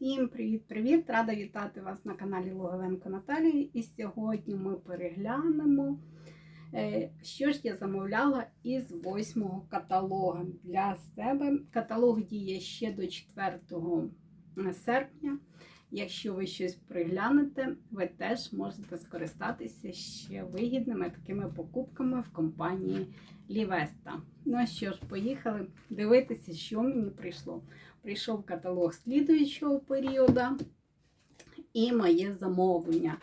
Всім привіт-привіт! Рада вітати вас на каналі Логовенко Наталії. І сьогодні ми переглянемо, е, що ж я замовляла із восьмого каталога для себе. Каталог діє ще до 4 серпня. Якщо ви щось приглянете, ви теж можете скористатися ще вигідними такими покупками в компанії Лівеста. Ну що ж, поїхали дивитися, що мені прийшло. Прийшов каталог слідуючого періоду і моє замовлення.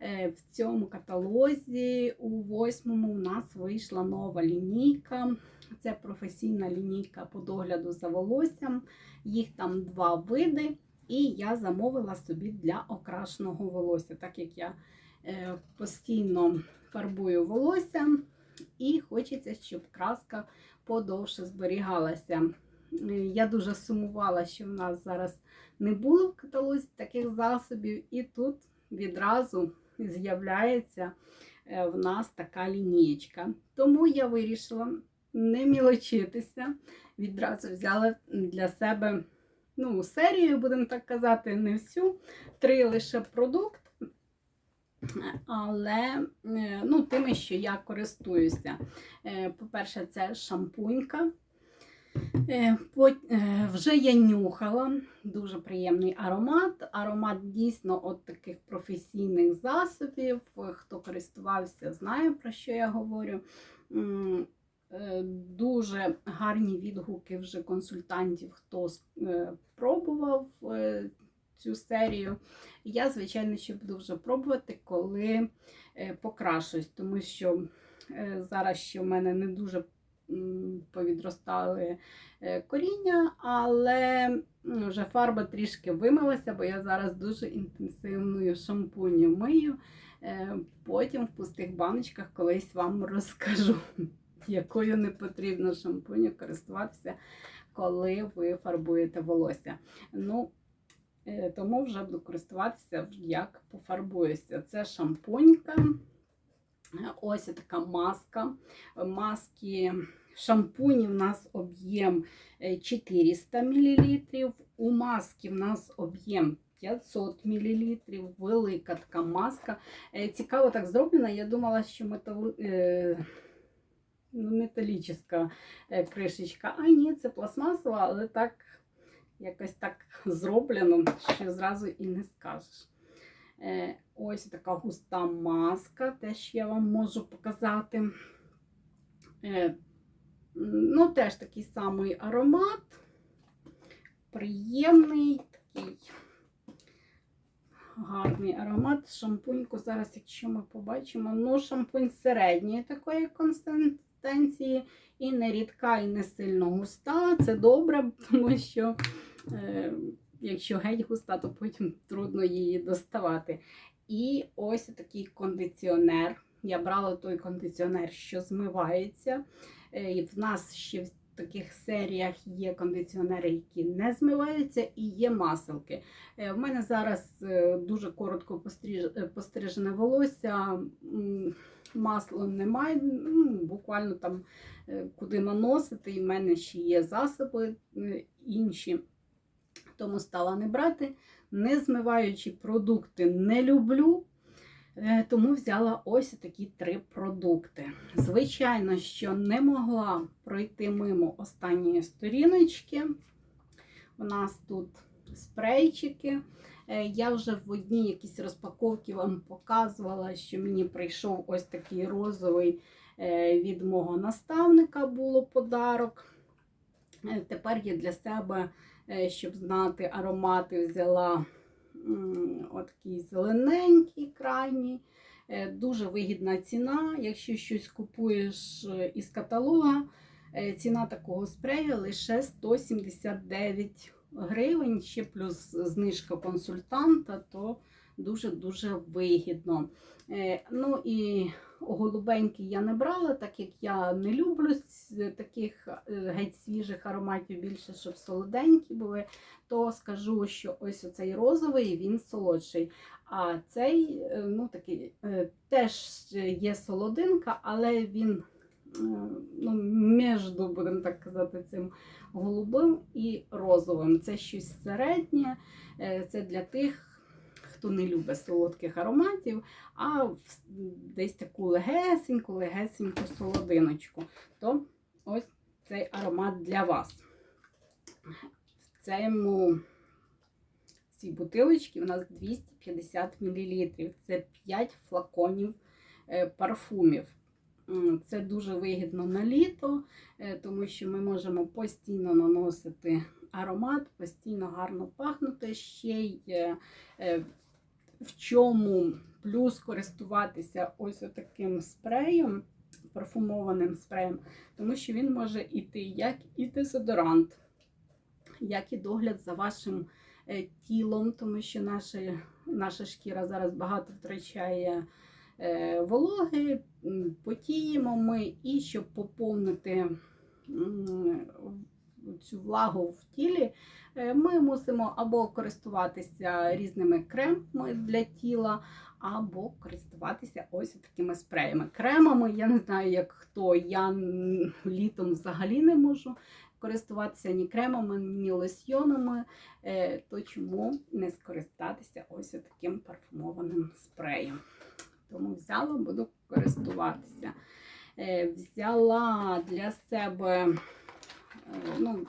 Е, В цьому каталозі у восьмому у нас вийшла нова лінійка. Це професійна лінійка по догляду за волоссям. Їх там два види. І я замовила собі для окрашеного волосся, так як я е, постійно фарбую волосся, і хочеться, щоб краска подовше зберігалася. Е, Я дуже сумувала, що в нас зараз не було в каталозі таких засобів, і тут відразу з'являється е, в нас така лінієчка. Тому я вирішила не мілочитися, відразу взяла для себе ну, серію, будемо так казати, не всю, три лише продукти. Але е, ну, тими, що я користуюся. По-перше, це шампунька. Е, е, Вже я нюхала, дуже приємний аромат. Аромат дійсно от таких професійних засобів. Хто користувався, знає про що я говорю. Е, Дуже гарні відгуки вже консультантів, хто пробував цю серію. Я, звичайно, ще буду вже пробувати, коли покрашусь, тому що зараз ще в мене не дуже повідростали е, коріння, але вже фарба трішки вимилася, бо я зараз дуже інтенсивною шампуню мию. Е, Потім в пустих баночках колись вам розкажу, якою не потрібно шампуню користуватися, коли ви фарбуєте волосся. Ну, е, тому вже буду користуватися, як пофарбуюся. Це шампунька. Е, Ось така маска. Маски шампуні в нас об'єм е, 400 мл. У маски в нас об'єм 500 мл. Велика така маска. Е, Цікаво так зроблена. Я думала, що метал... е, ну, металічна е, кришечка. А ні, це пластмасова, але так якось так зроблено, що зразу і не скажеш. Е, Ось така густа маска, теж я вам можу показати. Е, Ну, теж такий самий аромат. Приємний, такий гарний аромат. Шампуньку зараз, якщо ми побачимо, ну, шампунь середньої такої консистенції. І не рідка, і не сильно густа. Це добре, тому що е, якщо геть густа, то потім трудно її доставати. І ось такий кондиціонер. Я брала той кондиціонер, що змивається. Е, І в нас ще в таких серіях є кондиціонери, які не змиваються, і є маселки. Е, В мене зараз е, дуже коротко е, пострижене волосся, м, масла немає, ну, буквально там е, куди наносити. І в мене ще є засоби е, інші. Тому стала не брати. Не змиваючі продукти не люблю. Е, Тому взяла ось такі три продукти. Звичайно, що не могла пройти мимо останньої сторіночки. У нас тут спрейчики. Е, Я вже в одній якійсь розпаковці вам показувала, що мені прийшов ось такий розовий е, від мого наставника було подарок. Е, Тепер я для себе, е, щоб знати аромати, взяла м, отакий зелененький крайній. Е, Дуже вигідна ціна. Якщо щось купуєш із каталога, ціна такого спрею лише 179 гривень, ще плюс знижка консультанта, то дуже-дуже вигідно. Ну і голубенький я не брала, так як я не люблю таких е, геть свіжих ароматів, більше, щоб солоденькі були, то скажу, що ось оцей розовий він солодший. А цей е, ну, такий, е, теж є солодинка, але він ну, між, будемо так казати, цим голубим і розовим. Це щось середнє, це для тих. Хто не любить солодких ароматів, а десь таку легесеньку, легесеньку солодиночку, то ось цей аромат для вас. В цьому цій бутилочці у нас 250 мл. Це 5 флаконів е, парфумів. Це дуже вигідно на літо, е, тому що ми можемо постійно наносити аромат, постійно гарно пахнути. Ще й е, в чому плюс користуватися ось таким спреєм, парфумованим спреєм, тому що він може іти як і дезодорант, як і догляд за вашим е, тілом, тому що наша, наша шкіра зараз багато втрачає е, вологи, потіємо ми, і щоб поповнити цю влагу в тілі, е, ми мусимо або користуватися різними кремами для тіла, або користуватися ось такими спреями. Кремами, я не знаю, як хто, я літом взагалі не можу користуватися ні кремами, ні лосьйонами, е, то чому не скористатися ось таким парфумованим спреєм. Тому взяла, буду користуватися. Е, Взяла для себе, ну,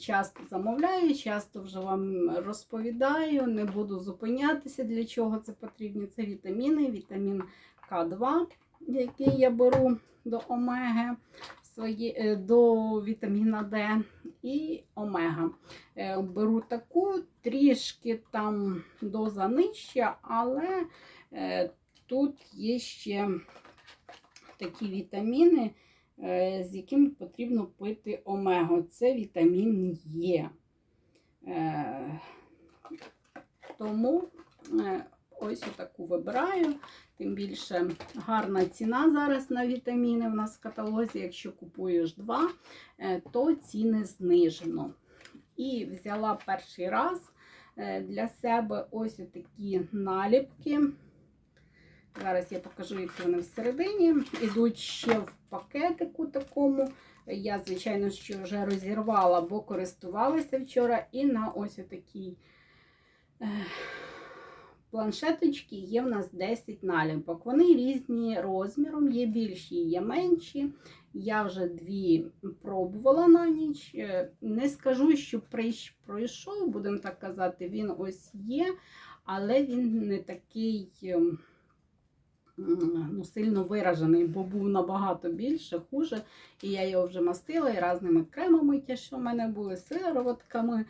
часто замовляю, часто вже вам розповідаю, не буду зупинятися, для чого це потрібно. Це вітаміни, вітамін К2, який я беру до омеги, свої, е, до вітаміна Д і омега. Е, Беру таку, трішки там доза нижча, але е, тут є ще такі вітаміни, з якими потрібно пити омегу. Це вітамін Е. Е, Тому е, ось таку вибираю. Тим більше гарна ціна зараз на вітаміни в нас в каталозі. Якщо купуєш два, е, то ціни знижено. І взяла перший раз е, для себе ось такі наліпки. Зараз я покажу, які вони всередині. Ідуть ще в пакетику такому. Я, звичайно, що вже розірвала, бо користувалася вчора. І на ось такій е, планшеточці є в нас 10 наліпок. Вони різні розміром, є більші, є менші. Я вже дві пробувала на ніч. Е, Не скажу, що пройшов, будемо так казати, він ось є, але він не такий. Ну, сильно виражений, бо був набагато більше, хуже. І я його вже мастила і різними кремами, ті, що в мене були, сироватками,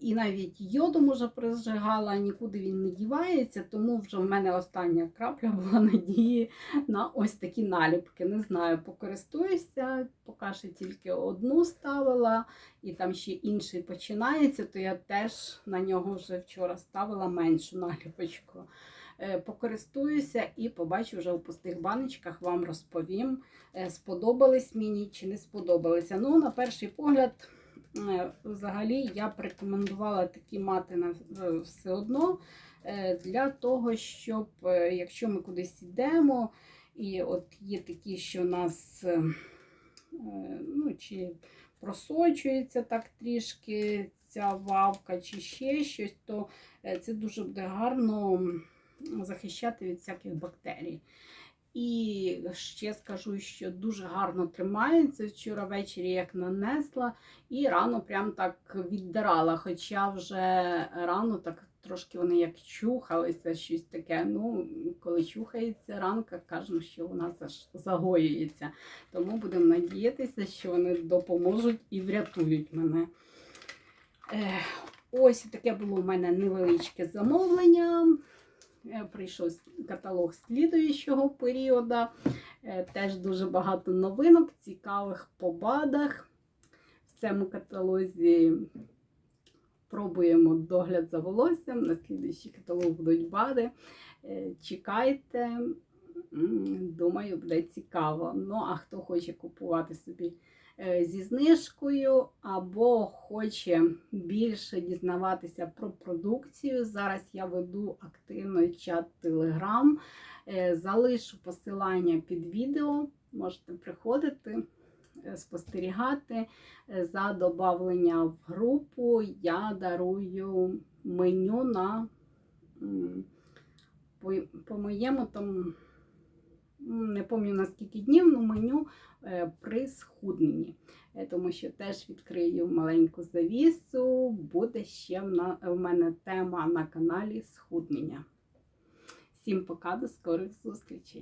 і навіть йодом уже прижигала, нікуди він не дівається, тому вже в мене остання крапля була надії на ось такі наліпки. Не знаю, покористуюся, поки що тільки одну ставила, і там ще інший починається, то я теж на нього вже вчора ставила меншу наліпочку. Е, Покористуюся і побачу вже у пустих баночках, вам розповім, е, сподобались мені чи не сподобалися. Ну, на перший погляд, е, взагалі, я б рекомендувала такі мати на все одно для того, щоб якщо ми кудись йдемо, і от є такі, що нас ну, чи просочується так трішки ця вавка, чи ще щось, то це дуже буде гарно захищати від всяких бактерій. І ще скажу, що дуже гарно тримається. Вчора ввечері як нанесла, і рано прям так віддирала. Хоча вже рано так трошки вони як чухалися, щось таке. Ну, коли чухається ранка, кажемо, що вона загоюється. Тому будемо надіятися, що вони допоможуть і врятують мене. Ось таке було у мене невеличке замовлення. Е, Прийшов каталог слідуючого періоду. Е, Теж дуже багато новинок, цікавих по БАДах. В цьому каталозі пробуємо догляд за волоссям. На слідуючий каталог будуть БАДи. Е, Чекайте, думаю, буде цікаво. Ну, а хто хоче купувати собі зі знижкою або хоче більше дізнаватися про продукцію. Зараз я веду активно чат. Е, Залишу посилання під відео. можете приходити, е, спостерігати. Е, За додавлення в групу я дарую меню на по, по моєму там не пам'ятаю на скільки днів, ну меню е, при схудненні. Е, Тому що теж відкрию маленьку завісу. Буде ще в мене тема на каналі схуднення. Всім пока, до скорих зустрічей!